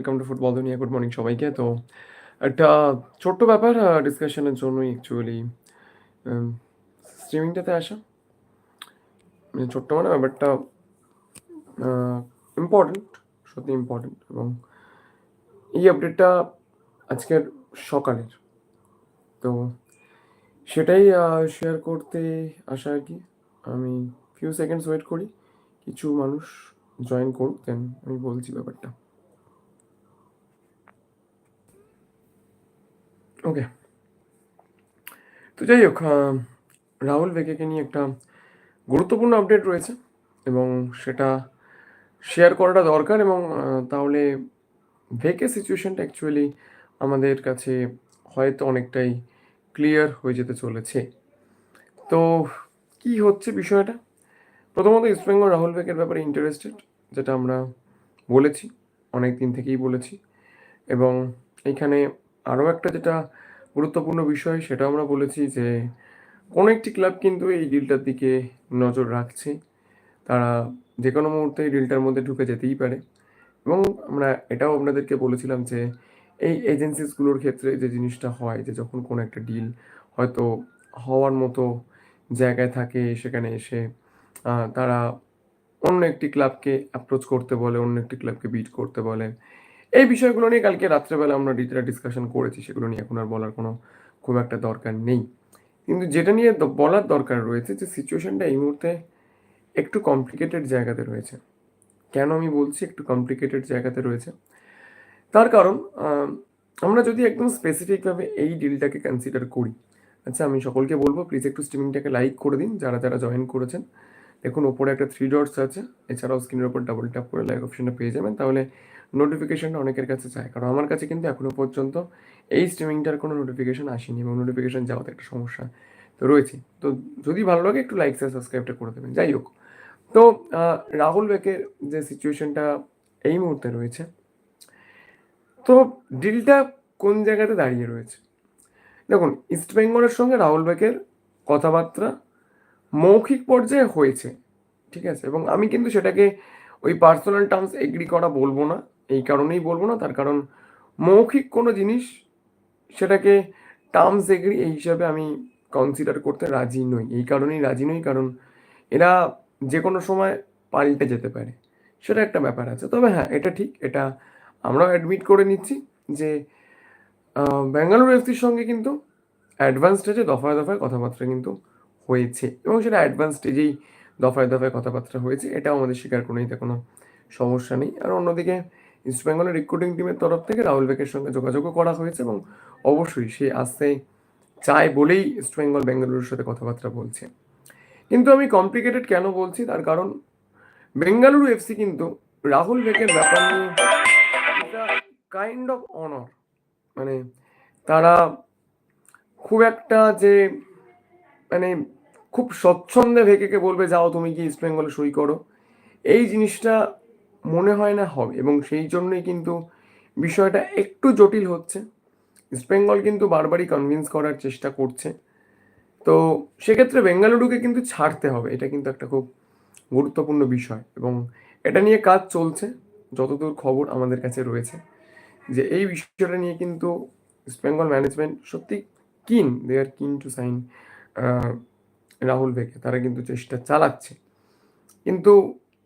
Welcome to football দুনিয়া good morning সবাইকে। তো একটা ছোট্ট ব্যাপার ডিসকাশনের জন্যই অ্যাকচুয়ালি স্ট্রিমিংটাতে আসা। মানে ছোট্ট মানে ব্যাপারটা ইম্পর্টেন্ট সত্যি ইম্পর্টেন্ট এবং এই আপডেটটা আজকের সকালের। তো সেটাই শেয়ার করতে আসা আর কি। আমি ফিউ সেকেন্ডস ওয়েট করি। কিছু মানুষ জয়েন করুক দেন আমি বলছি ব্যাপারটা। ওকে তো যাই হোক রাহুল বেকেকে নিয়ে একটা গুরুত্বপূর্ণ আপডেট রয়েছে এবং সেটা শেয়ার করাটা দরকার এবং তাহলে ভেকে সিচুয়েশনটা অ্যাকচুয়ালি আমাদের কাছে হয়তো অনেকটাই ক্লিয়ার হয়ে যেতে চলেছে। তো কি হচ্ছে বিষয়টা? প্রথমত ইস্টবেঙ্গল রাহুল বেকের ব্যাপারে ইন্টারেস্টেড যেটা আমরা বলেছি অনেক দিন থেকেই বলেছি এবং এখানে আরও একটা যেটা গুরুত্বপূর্ণ বিষয়, সেটা আমরা বলেছি যে কোনো একটি ক্লাব কিন্তু এই ডিলটার দিকে নজর রাখছে। তারা যে কোনো মুহূর্তে এই ডিলটার মধ্যে ঢুকে যেতেই পারে। এবং আমরা এটাও আপনাদেরকে বলেছিলাম যে এই এজেন্সিসগুলোর ক্ষেত্রে যে জিনিসটা হয়, যে যখন কোনো একটা ডিল হয়তো হওয়ার মতো জায়গায় থাকে, সেখানে এসে তারা অন্য একটি ক্লাবকে অ্যাপ্রোচ করতে বলে, অন্য একটি ক্লাবকে বিট করতে বলে। এই বিষয়গুলো নিয়ে কালকে রাত্রেবেলা আমরা ডিটেলে ডিসকাশন করেছি, সেগুলো নিয়ে এখন আর বলার কোনো খুব একটা দরকার নেই। কিন্তু যেটা নিয়ে বলার দরকার রয়েছে যে সিচুয়েশনটা এই মুহূর্তে একটু কমপ্লিকেটেড জায়গাতে রয়েছে। কেন আমি বলছি একটু কমপ্লিকেটেড জায়গাতে রয়েছে? তার কারণ আমরা যদি একদম স্পেসিফিকভাবে এই ডিলটাকে কনসিডার করি আচ্ছা আমি সকলকে বলব প্লিজ একটু স্ট্রিমিংটাকে লাইক করে দিন, যারা যারা জয়েন করেছেন। দেখুন ওপরে একটা থ্রি ডটস আছে। এছাড়াও স্ক্রিনের ওপর ডাবল ট্যাপ করে লাইক অপশনটা পেয়ে যাবেন। তাহলে নোটিফিকেশানটা অনেকের কাছে যায় কারণ আমার কাছে কিন্তু এখনও পর্যন্ত এই স্ট্রিমিংটার কোনো নোটিফিকেশান আসেনি এবং নোটিফিকেশান যাওয়াতে একটা সমস্যা তো রয়েছে। তো যদি ভালো লাগে, একটু লাইক সাবস্ক্রাইবটা করে দেবেন। যাই হোক। তো রাহুল বেকের যে সিচুয়েশনটা এই মুহূর্তে রয়েছে। তো ডিলটা কোন জায়গাতে দাঁড়িয়ে রয়েছে? দেখুন ইস্ট বেঙ্গলের সঙ্গে রাহুল বেকের কথাবার্তা মৌখিক পর্যায়ে হয়েছে, ঠিক আছে? এবং আমি কিন্তু সেটাকে ওই পার্সোনাল টার্মস এগ্রি করা বলব না, এই কারণেই বলব না, তার কারণ মৌখিক কোনো জিনিস সেটাকে টার্মস এগ্রি এই হিসাবে আমি কনসিডার করতে রাজি নই, এই কারণেই রাজি নই, কারণ এরা যে কোনো সময় পাল্টে যেতে পারে, সেটা একটা ব্যাপার আছে। তবে হ্যাঁ এটা ঠিক, এটা আমরাও অ্যাডমিট করে নিচ্ছি যে ব্যাঙ্গালোর এফসির সঙ্গে কিন্তু অ্যাডভান্স স্টেজে দফায় দফায় কথাবার্তা কিন্তু হয়েছে এবং সেটা অ্যাডভান্স স্টেজেই দফায় দফায় কথাবার্তা হয়েছে, এটাও আমাদের স্বীকার করে নিতে কোনো সমস্যা নেই। আর অন্যদিকে ইস্ট বেঙ্গলের রিক্রুটিং টিমের তরফ থেকে রাহুল বেকের সঙ্গে যোগাযোগও করা হয়েছে এবং অবশ্যই সে আসতে চায় বলেই ইস্ট বেঙ্গল বেঙ্গালুরুর সাথে কথাবার্তা বলছে। কিন্তু আমি কমপ্লিকেটেড কেন বলছি? তার কারণ বেঙ্গালুরু এফসি কিন্তু রাহুল বেকের ব্যাপার নিয়ে কাইন্ড অফ অনার মানে তারা খুব একটা যে মানে খুব স্বচ্ছন্দে ভেকেকে বলবে, যাও তুমি কি ইস্ট বেঙ্গলে সই করো। এই জিনিসটা মনে হয় না হবে এবং সেই জন্যই কিন্তু বিষয়টা একটু জটিল হচ্ছে। ইস্ট বেঙ্গল কিন্তু বারবারই কনভিন্স করার চেষ্টা করছে। তো সেক্ষেত্রে বেঙ্গালুরুকে কিন্তু ছাড়তে হবে, এটা কিন্তু একটা খুব গুরুত্বপূর্ণ বিষয় এবং এটা নিয়ে কাজ চলছে, যতদূর খবর আমাদের কাছে রয়েছে, যে এই বিষয়টা নিয়ে কিন্তু ইস্ট বেঙ্গল ম্যানেজমেন্ট সত্যি কিন দে আর কিন টু সাইন রাহুল বেকে তারা কিন্তু চেষ্টা চালাচ্ছে। কিন্তু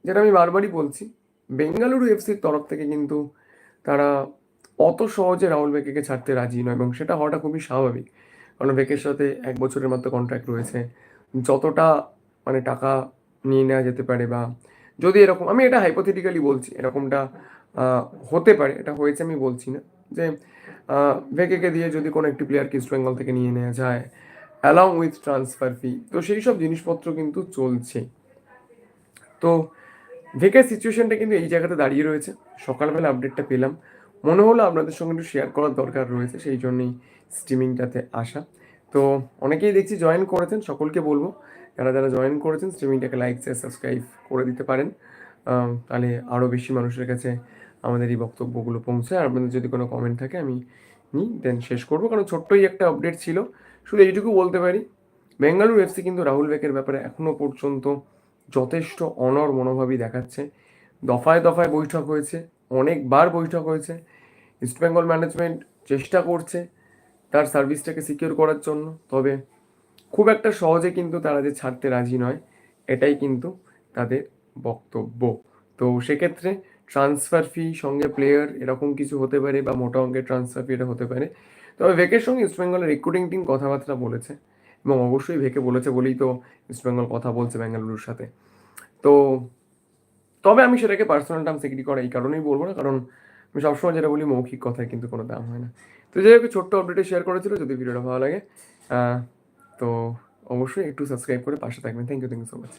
যেটা আমি বারবারই বলছি, বেঙ্গালুরু এফসির তরফ থেকে কিন্তু তারা অত সহজে রাহুল বেকেকে ছাড়তে রাজি নয় এবং সেটা হওয়াটা খুবই স্বাভাবিক। কারণ বেকের সাথে এক বছরের মাত্র কন্ট্রাক্ট রয়েছে। যতটা মানে টাকা নিয়ে নেওয়া যেতে পারে বা যদি এরকম, আমি এটা হাইপোথেটিক্যালি বলছি, এরকমটা হতে পারে, এটা হয়েছে আমি বলছি না। যে ভেকেকে দিয়ে যদি কোনো একটি প্লেয়ারকে ইস্ট বেঙ্গল থেকে নিয়ে নেওয়া যায় অ্যালং উইথ ট্রান্সফার ফি তো সেই সব জিনিসপত্র কিন্তু চলছে। তো ভেকের সিচুয়েশনটা কিন্তু এই জায়গাতে দাঁড়িয়ে রয়েছে। সকালবেলা আপডেটটা পেলাম। মনে হলো আপনাদের সঙ্গে একটু শেয়ার করার দরকার রয়েছে, সেই জন্যই স্ট্রিমিংটাতে আসা। তো অনেকেই দেখছি জয়েন করেছেন, সকলকে বলব, যারা যারা জয়েন করেছেন স্ট্রিমিংটাকে লাইক শেয়ার সাবস্ক্রাইব করে দিতে পারেন। তাহলে আরও বেশি মানুষের কাছে আমাদের এই বক্তব্যগুলো পৌঁছায়। আর আপনাদের যদি কোনো কমেন্ট থাকে, আমি নিই দেন শেষ করব। কারণ ছোট্টই একটা আপডেট ছিল। শুধু এইটুকু বলতে পারি, বেঙ্গালুরু এফসি কিন্তু রাহুল বেকের ব্যাপারে এখনও পর্যন্ত যথেষ্ট অনর মনোভাবই দেখাচ্ছে। দফায় দফায় বৈঠক হয়েছে, অনেকবার বৈঠক হয়েছে। ইস্টবেঙ্গল ম্যানেজমেন্ট চেষ্টা করছে তার সার্ভিসটাকে সিকিউর করার জন্য, তবে খুব একটা সহজে কিন্তু তারা যে ছাড়তে রাজি নয়, এটাই কিন্তু তাদের বক্তব্য। তো সেক্ষেত্রে ট্রান্সফার ফি সঙ্গে প্লেয়ার এরকম কিছু হতে পারে বা মোটা অঙ্কের ট্রান্সফার ফি এটা হতে পারে। তবে ভেকের সঙ্গে ইস্টবেঙ্গলের রিক্রুটিং টিম কথাবার্তা বলেছে এবং অবশ্যই ভেকে বলেছে বলেই তো ইস্টবেঙ্গল কথা বলছে বেঙ্গালুরুর সাথে। তো তবে আমি সেটাকে পার্সোনাল টার্ম সেক্রেটারি করা এই কারণেই বলব না, কারণ আমি সবসময় যেটা বলি মৌখিক কথায় কিন্তু কোনো দাম হয় না। তো যাই হোক, ছোট্ট আপডেটে শেয়ার করেছিল, যদি ভিডিওটা ভালো লাগে তো অবশ্যই একটু সাবস্ক্রাইব করে পাশে থাকবেন। Thank you thank you so much